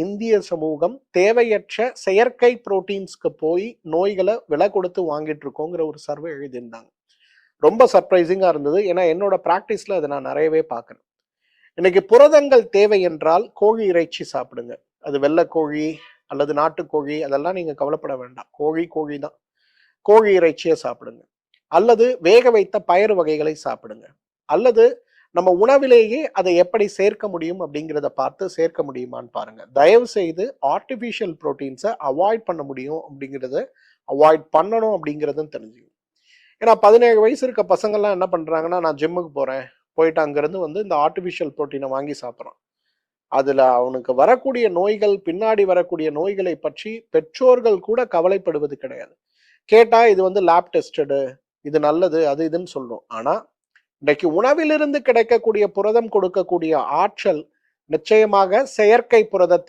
இந்திய சமூகம் தேவையற்ற செயற்கை புரோட்டீன்ஸ்க்கு போய் நோய்களை விலை கொடுத்து வாங்கிட்டு இருக்கோங்கிற ஒரு சர்வே எழுதியிருந்தாங்க. ரொம்ப சர்ப்ரைசிங்காக இருந்தது. ஏன்னா என்னோட ப்ராக்டிஸில் அதை நான் நிறையவே பார்க்குறேன். இன்னைக்கு புரதங்கள் தேவை என்றால் கோழி இறைச்சி சாப்பிடுங்க. அது வெள்ளைக்கோழி அல்லது நாட்டுக்கோழி அதெல்லாம் நீங்க கவலைப்பட வேண்டாம். கோழி கோழி தான். கோழி இறைச்சியை சாப்பிடுங்க. அல்லது வேக வைத்த பயறு வகைகளை சாப்பிடுங்க. அல்லது நம்ம உணவிலேயே அதை எப்படி சேர்க்க முடியும் அப்படிங்கிறத பார்த்து சேர்க்க முடியுமான்னு பாருங்க. தயவு செய்து ஆர்டிஃபிஷியல் ப்ரோட்டீன்ஸை அவாய்ட் பண்ண முடியும் அப்படிங்கிறத அவாய்ட் பண்ணணும் அப்படிங்கிறதும் தெரிஞ்சுக்கணும். ஏன்னா பதினேழு வயசு இருக்க பசங்கள்லாம் என்ன பண்றாங்கன்னா நான் ஜிம்முக்கு போறேன். போயிட்டு அங்கிருந்து வந்து இந்த ஆர்டிஃபிஷியல் ப்ரோட்டீனை வாங்கி சாப்பிட்றான். அதில் அவனுக்கு வரக்கூடிய நோய்கள் பின்னாடி வரக்கூடிய நோய்களை பற்றி பெற்றோர்கள் கூட கவலைப்படுவது கிடையாது. கேட்டால் இது வந்து லேப் டெஸ்டடு இது நல்லது அது இதுன்னு சொல்றோம் ஆனால் இன்றைக்கு உணவிலிருந்து கிடைக்கக்கூடிய புரதம் கொடுக்கக்கூடிய ஆற்றல் நிச்சயமாக செயற்கை புரதத்தை